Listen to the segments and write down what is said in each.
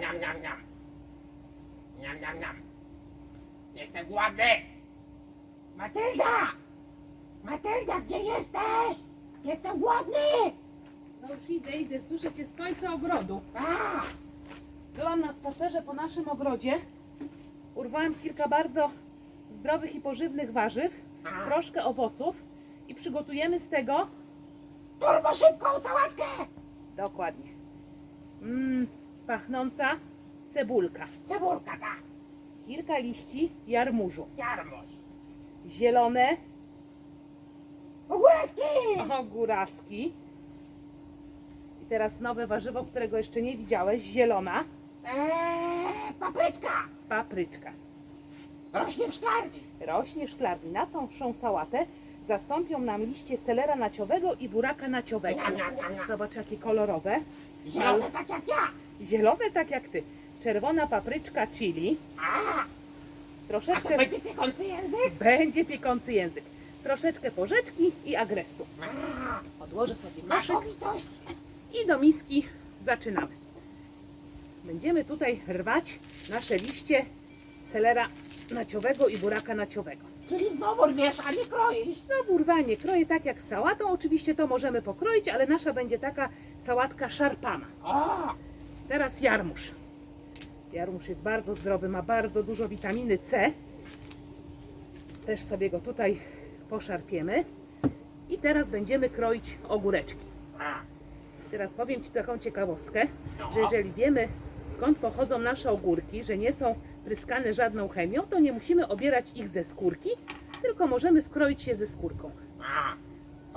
Niam, niam, niam, niam. Niam, niam. Jestem głodny. Matylda! Matylda, gdzie jesteś? Jestem głodny! No już idę, idę, słyszę cię z końca ogrodu. A! Byłam na spacerze po naszym ogrodzie. Urwałam kilka bardzo zdrowych i pożywnych warzyw, A. troszkę owoców i przygotujemy z tego Turbo szybką sałatkę! dokładnie mmm, pachnąca cebulka, Cebulka ta, kilka liści jarmużu, jarmuż. zielone Ogóreczki! ogóraski i teraz nowe warzywo, którego jeszcze nie widziałeś, zielona Eee, papryczka! papryczka. Rośnie w szklarni. Rośnie w szklarni. Na całą sałatę zastąpią nam liście selera naciowego i buraka naciowego. Niam, niam, niam, niam. Zobacz jakie kolorowe. Zielone tak jak ja. Zielone tak jak ty. Czerwona papryczka chili. A! A Troszeczkę to będzie piekący język? będzie piekący język. Troszeczkę porzeczki i agrestu. Odłożę sobie koszyk i do miski zaczynamy. Będziemy tutaj rwać nasze liście selera naciowego i buraka naciowego. Czyli znowu rwiesz, a nie kroisz. No urwanie kroję tak jak z sałatą, oczywiście to możemy pokroić, ale nasza będzie taka sałatka szarpana. O! Teraz jarmuż. Jarmuż jest bardzo zdrowy, ma bardzo dużo witaminy C. Też sobie go tutaj poszarpiemy. I teraz będziemy kroić ogóreczki. Teraz powiem Ci taką ciekawostkę, No. że jeżeli wiemy skąd pochodzą nasze ogórki, że nie są pryskane żadną chemią, to nie musimy obierać ich ze skórki, tylko możemy wkroić je ze skórką. A!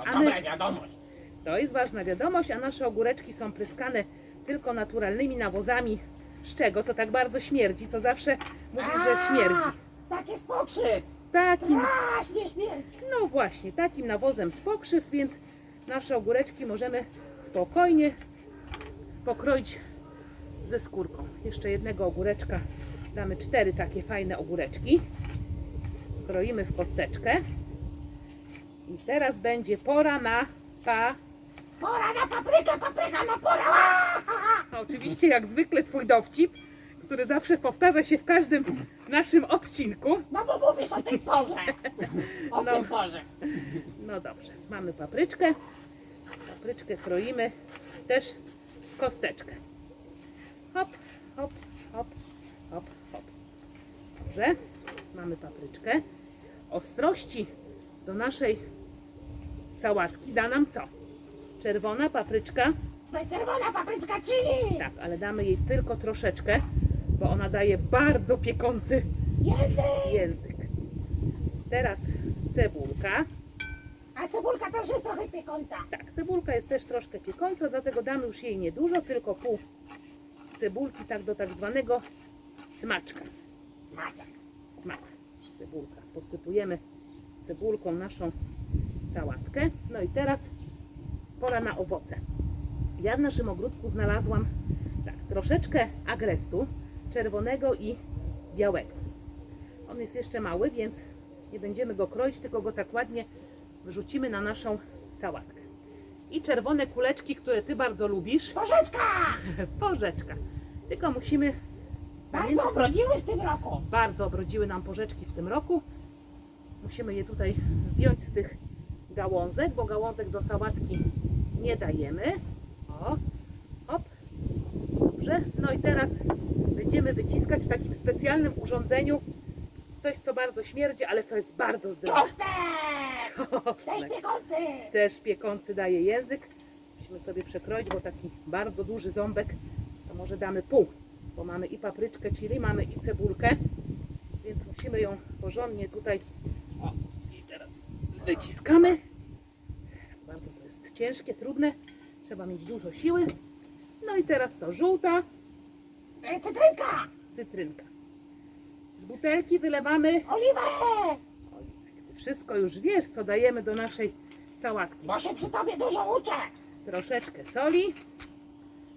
To A my- dobra wiadomość. To jest ważna wiadomość, a nasze ogóreczki są pryskane tylko naturalnymi nawozami. Z czego? Co tak bardzo śmierdzi, co zawsze mówisz, że śmierdzi. Taki jest pokrzyw. Takim, Strasznie śmierdzi. no właśnie, takim nawozem z pokrzyw, więc nasze ogóreczki możemy spokojnie pokroić ze skórką. Jeszcze jednego ogóreczka, damy cztery takie fajne ogóreczki. Kroimy w kosteczkę. I teraz będzie pora na pa Pora na paprykę, papryka na pora. Oczywiście, jak zwykle, twój dowcip, który zawsze powtarza się w każdym naszym odcinku. No bo mówisz o tej porze. O No. tej porze. No dobrze, mamy papryczkę. Papryczkę kroimy też kosteczkę. Hop, hop, hop, hop, hop. Dobrze, mamy papryczkę. Ostrości do naszej sałatki da nam co? Czerwona papryczka czerwona papryczka chili. Tak, ale damy jej tylko troszeczkę, bo ona daje bardzo piekący Język. język. Teraz cebulka. A cebulka też jest trochę piekąca. Tak, cebulka jest też troszkę piekąca, dlatego damy już jej niedużo, tylko pół cebulki, tak do tak zwanego smaczka. Smaczek. Smak. Cebulka. Posypujemy cebulką naszą sałatkę. No i teraz pora na owoce. Ja w naszym ogródku znalazłam tak, troszeczkę agrestu czerwonego i białego. On jest jeszcze mały, więc nie będziemy go kroić, tylko go tak ładnie wrzucimy na naszą sałatkę. I czerwone kuleczki, które Ty bardzo lubisz, Porzeczka. porzeczka. Tylko musimy Bardzo obrodziły w tym roku. bardzo obrodziły nam porzeczki w tym roku. Musimy je tutaj zdjąć z tych gałązek, bo gałązek do sałatki nie dajemy. O, hop, dobrze. No i teraz będziemy wyciskać w takim specjalnym urządzeniu coś, co bardzo śmierdzi, ale co jest bardzo zdrowe. Czosnek. Też piekący. Też piekący daje język. Musimy sobie przekroić, bo taki bardzo duży ząbek, to może damy pół, bo mamy i papryczkę chili, mamy i cebulkę, więc musimy ją porządnie tutaj. O, i teraz wyciskamy. Bardzo to jest ciężkie, trudne. Trzeba mieć dużo siły. No i teraz co? Żółta Cytrynka. cytrynka. Z butelki wylewamy Oliwę. Ty wszystko już wiesz, co dajemy do naszej sałatki. Bo się przy tobie dużo uczę. Troszeczkę soli.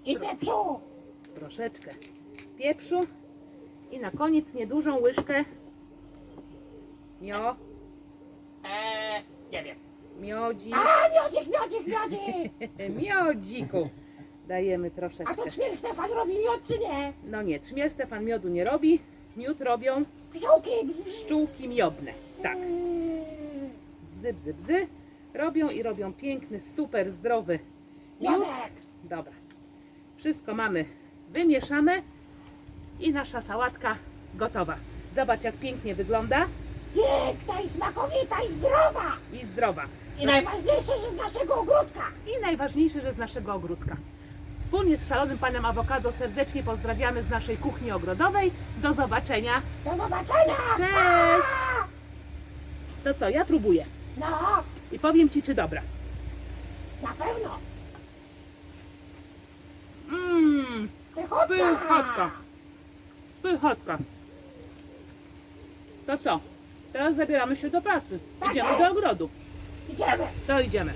I pieprzu. troszeczkę pieprzu i na koniec niedużą łyżkę mio, Eee, nie wiem. Miodzi, A, miodzik, miodzik, miodzik. miodziku. Dajemy A troszeczkę. to ćmiel Stefan robi miód czy nie? No nie, trzmiel Stefan miodu nie robi. Miód robią Pszczółki. bzz. pszczółki miodne. Tak, bzy, bzy, bzy. Robią i robią piękny, super zdrowy miód. Miodek. Dobra. Wszystko mamy wymieszane i nasza sałatka gotowa. Zobacz jak pięknie wygląda Piękna i smakowita i zdrowa. i zdrowa. I najważniejsze, że z naszego ogródka. I najważniejsze, że z naszego ogródka. Wspólnie z szalonym panem awokado serdecznie pozdrawiamy z naszej kuchni ogrodowej. Do zobaczenia. Do zobaczenia. Cześć! To co, ja próbuję No, i powiem ci, czy dobra. na pewno. Mmm, Pychotka. pychotka. Pychotka. To co? Teraz zabieramy się do pracy. Tak Idziemy jest. do ogrodu. Idziemy. To idziemy.